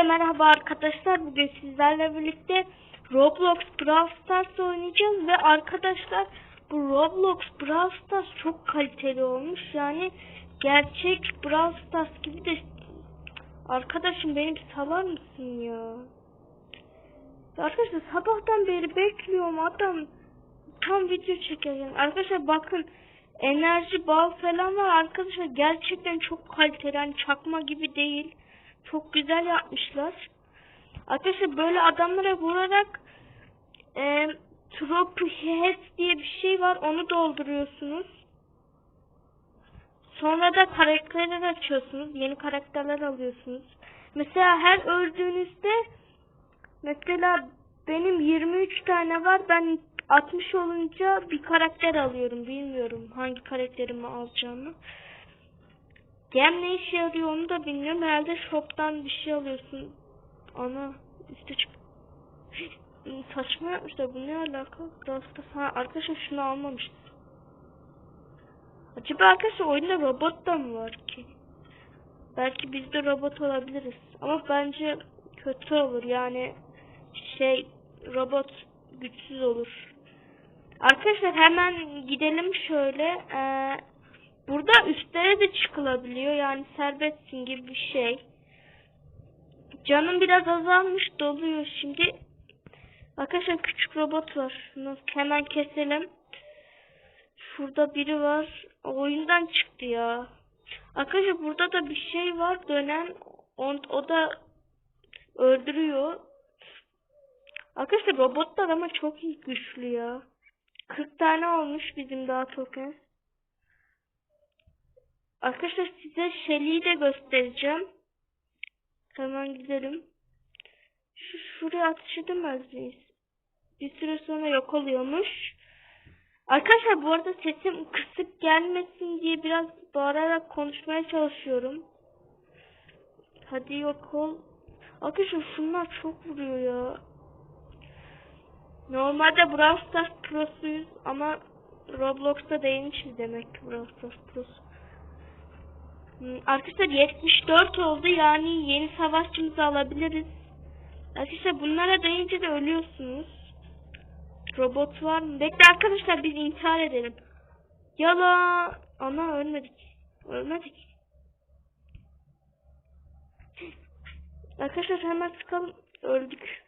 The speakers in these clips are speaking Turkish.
Hepinize merhaba arkadaşlar. Bugün sizlerle birlikte Roblox Brawl Stars oynayacağız ve arkadaşlar bu Roblox Brawl Stars çok kaliteli olmuş. Yani gerçek Brawl Stars gibi de arkadaşım benim salar mısın ya? Arkadaşlar sabahtan beri bekliyorum adam tam video çekeceğim. Arkadaşlar bakın enerji bal falan var arkadaşlar gerçekten çok kaliteli yani çakma gibi değil. Çok güzel yapmışlar. Arkadaşlar böyle adamlara vurarak e, Head diye bir şey var. Onu dolduruyorsunuz. Sonra da karakterler açıyorsunuz. Yeni karakterler alıyorsunuz. Mesela her öldüğünüzde mesela benim 23 tane var. Ben 60 olunca bir karakter alıyorum. Bilmiyorum hangi karakterimi alacağımı. Gem ne işe yarıyor onu da bilmiyorum. Herhalde shop'tan bir şey alıyorsun. Ana üstü çık. Saçma yapmışlar. Bu ne alaka? Rasta ha arkadaşlar şunu almamışız. Acaba arkadaşlar oyunda robot da mı var ki? Belki biz de robot olabiliriz. Ama bence kötü olur. Yani şey robot güçsüz olur. Arkadaşlar hemen gidelim şöyle. Ee, Burada üstlere de çıkılabiliyor. Yani serbestsin gibi bir şey. Canım biraz azalmış doluyor şimdi. Arkadaşlar küçük robot var. Hemen keselim. Şurada biri var. Oyundan çıktı ya. Arkadaşlar burada da bir şey var. Dönen o, o da öldürüyor. Arkadaşlar robotlar ama çok güçlü ya. 40 tane olmuş bizim daha token. Arkadaşlar size Shelly'i de göstereceğim. Hemen gidelim. Şu şuraya atış edemez miyiz? Bir süre sonra yok oluyormuş. Arkadaşlar bu arada sesim kısık gelmesin diye biraz bağırarak konuşmaya çalışıyorum. Hadi yok ol. Arkadaşlar şunlar çok vuruyor ya. Normalde Brawl Stars Pro'suyuz ama Roblox'ta değilmişiz demek ki Brawl Stars Pro'su. Hmm, Arkadaşlar 74 oldu yani yeni savaşçımızı alabiliriz. Arkadaşlar bunlara değince de ölüyorsunuz. Robot var mı? Bekle arkadaşlar biz intihar edelim. Yala. Ana ölmedik. Ölmedik. Arkadaşlar hemen sıkalım. Öldük.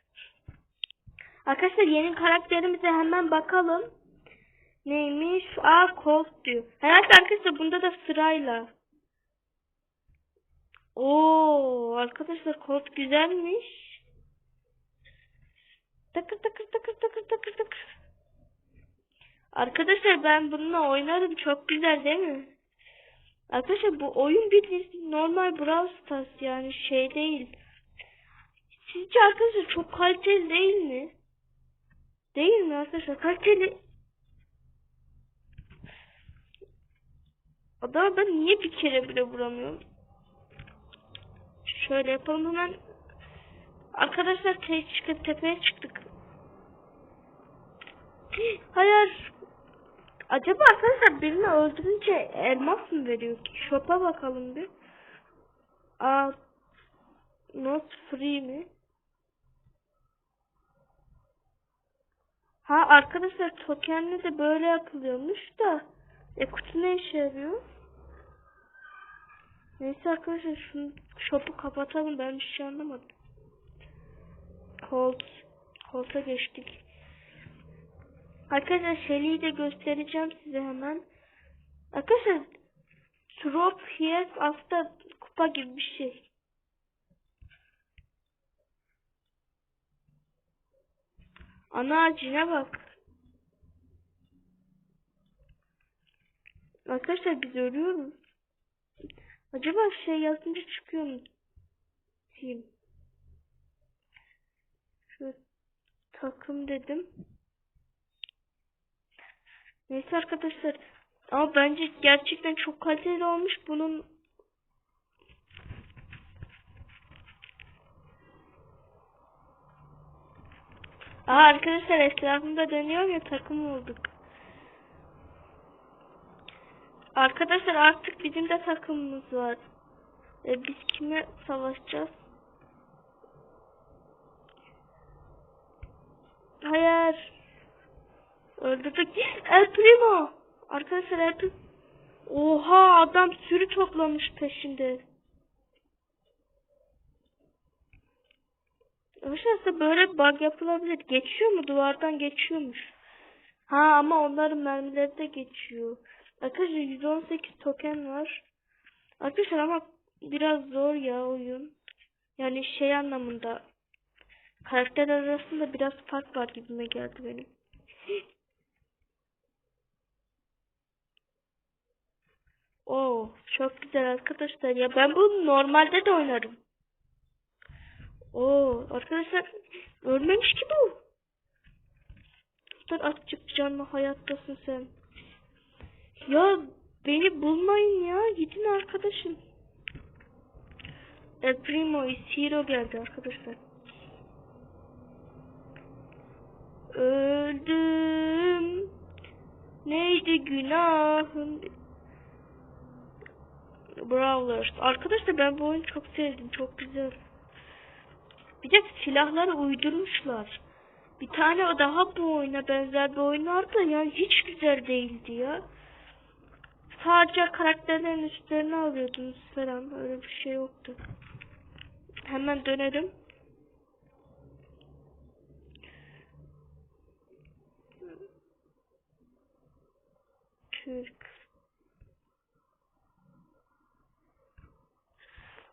Arkadaşlar yeni karakterimize hemen bakalım. Neymiş? Aa Colt diyor. Herhalde arkadaşlar bunda da sırayla. Oo arkadaşlar kod güzelmiş. Takır takır takır takır takır takır. Arkadaşlar ben bununla oynarım çok güzel değil mi? Arkadaşlar bu oyun bir normal Brawl Stars yani şey değil. Sizce arkadaşlar çok kaliteli değil mi? Değil mi arkadaşlar? Kaliteli. Adama ben niye bir kere bile vuramıyorum? Şöyle yapalım hemen. Arkadaşlar te çıkıp tepeye çıktık. Hayır. Acaba arkadaşlar birini öldürünce elmas mı veriyor ki? Shop'a bakalım bir. Aa, not free mi? Ha arkadaşlar tokenle de böyle yapılıyormuş da. E kutu ne işe yarıyor? Neyse arkadaşlar şunu shop'u kapatalım ben bir şey anlamadım. Colt. Colt'a geçtik. Arkadaşlar Shelly'i de göstereceğim size hemen. Arkadaşlar Drop here aslında kupa gibi bir şey. Ana ağacına bak. Arkadaşlar biz ölüyoruz. Acaba şey yazınca çıkıyor mu? Team. Şu takım dedim. Neyse arkadaşlar. Ama bence gerçekten çok kaliteli olmuş. Bunun Aa arkadaşlar etrafımda dönüyor ya takım olduk. Arkadaşlar artık bizim de takımımız var. E, biz kime savaşacağız? Hayır. Öldürdük. El Primo. Arkadaşlar El Primo. Oha adam sürü toplamış peşinde. Arkadaşlar böyle bug yapılabilir. Geçiyor mu? Duvardan geçiyormuş. Ha ama onların mermileri de geçiyor. Arkadaşlar 118 token var. Arkadaşlar ama biraz zor ya oyun. Yani şey anlamında karakter arasında biraz fark var gibime geldi benim. Oo, çok güzel arkadaşlar ya ben bunu normalde de oynarım. Oo, arkadaşlar ölmemiş ki bu. Dur azıcık canlı hayattasın sen. Ya beni bulmayın ya gidin arkadaşım. El Primo is Hero geldi arkadaşlar. Öldüm. Neydi günahım? Brawlers. Arkadaşlar ben bu oyunu çok sevdim. Çok güzel. Bir de silahları uydurmuşlar. Bir tane daha bu oyuna benzer bir oyun vardı yani hiç güzel değildi ya. Sadece karakterlerin üstlerini alıyordunuz falan. Öyle bir şey yoktu. Hemen dönelim. Türk.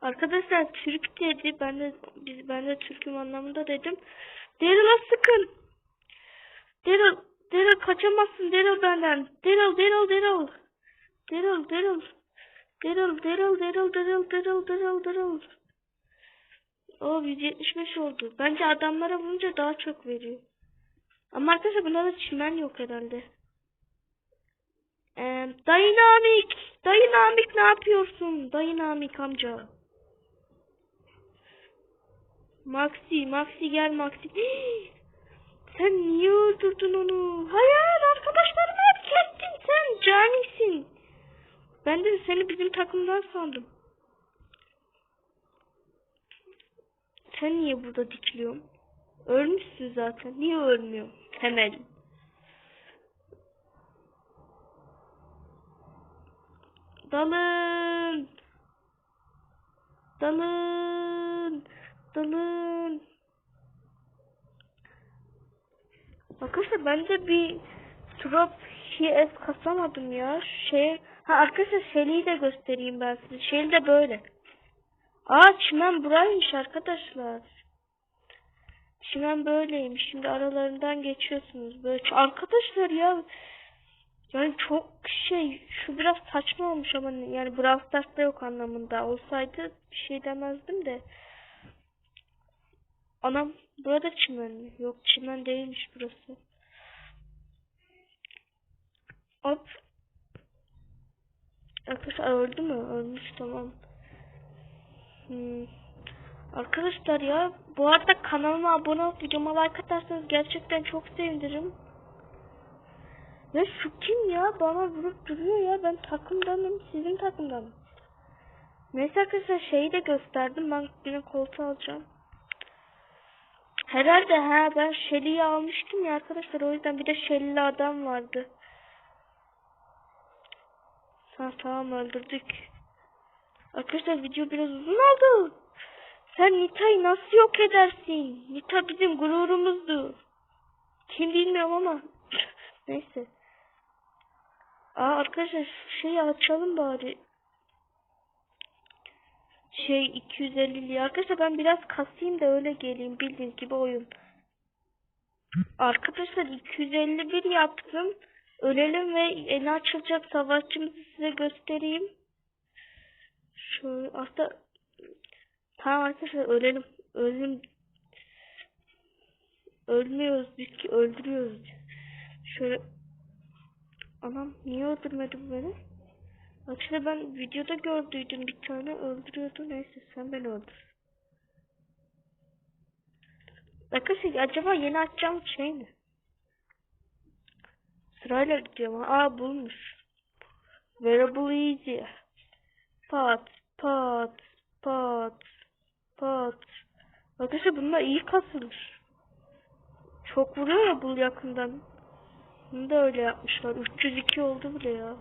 Arkadaşlar Türk dedi. Ben de biz ben de Türk'üm anlamında dedim. Daryl'a sıkın. Daryl, Daryl kaçamazsın Daryl benden. Daryl, Daryl, Daryl. Daryl, Daryl. Daryl, Daryl, Daryl, Daryl, Daryl, Daryl, Daryl. O 175 oldu. Bence adamlara vurunca daha çok veriyor. Ama arkadaşlar bunlarda çimen yok herhalde. Ee, Dynamic. Dynamic ne yapıyorsun? Dynamic amca. Maxi, Maxi gel Maxi. Sen niye öldürdün onu? Hayır arkadaşlarımı hep kestin sen canisin. Ben de seni bizim takımdan sandım. Sen niye burada dikiliyorsun? Ölmüşsün zaten. Niye ölmüyorsun? Temel. Dalın. Dalın. Dalın. Arkadaşlar ben de bir drop PS kasamadım ya. Şey, ha arkadaşlar Shelly'i de göstereyim ben size. Shelly de böyle. Aa çimen buraymış arkadaşlar. Çimen böyleymiş. Şimdi aralarından geçiyorsunuz. Böyle arkadaşlar ya yani çok şey şu biraz saçma olmuş ama yani Brawl Stars'ta yok anlamında. Olsaydı bir şey demezdim de. Anam burada çimen mi? Yok çimen değilmiş burası. Hop. Öldü mü? Ölmüş tamam. Hmm. Arkadaşlar ya bu arada kanalıma abone olup videoma like atarsanız gerçekten çok sevinirim. Ya şu kim ya? Bana vurup duruyor ya. Ben takımdanım. Sizin takımdanım. Neyse arkadaşlar şeyi de gösterdim. Ben yine koltuğu alacağım. Herhalde ha ben Shelly'yi almıştım ya arkadaşlar. O yüzden bir de Shelly'li adam vardı. Ha tamam öldürdük. Arkadaşlar video biraz uzun oldu. Sen Nita'yı nasıl yok edersin? Nita bizim gururumuzdu. Kim bilmiyorum ama. Neyse. Aa arkadaşlar şeyi açalım bari. Şey 250'li. Arkadaşlar ben biraz kasayım da öyle geleyim. Bildiğiniz gibi oyun. Arkadaşlar 251 yaptım. Ölelim ve yeni açılacak savaşçımızı size göstereyim. Şöyle aslında tamam arkadaşlar ölelim. Ölelim. Ölmüyoruz biz ki öldürüyoruz. Şöyle Anam niye öldürmedi bu beni? Aslında ben videoda gördüydüm bir tane öldürüyordu. Neyse sen beni öldür. Arkadaşlar acaba yeni açacağım şey mi? Sırayla gidiyorum. Aa bulmuş. Variable easy. Pat, pat, pat, pat. Arkadaşlar bunlar iyi kasılmış. Çok vuruyor ya bu yakından. Bunu da öyle yapmışlar. 302 oldu bile ya.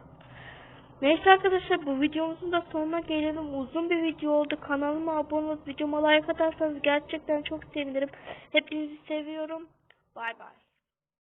Neyse arkadaşlar bu videomuzun da sonuna gelelim. Uzun bir video oldu. Kanalıma abone olup videoma like atarsanız gerçekten çok sevinirim. Hepinizi seviyorum. Bay bay.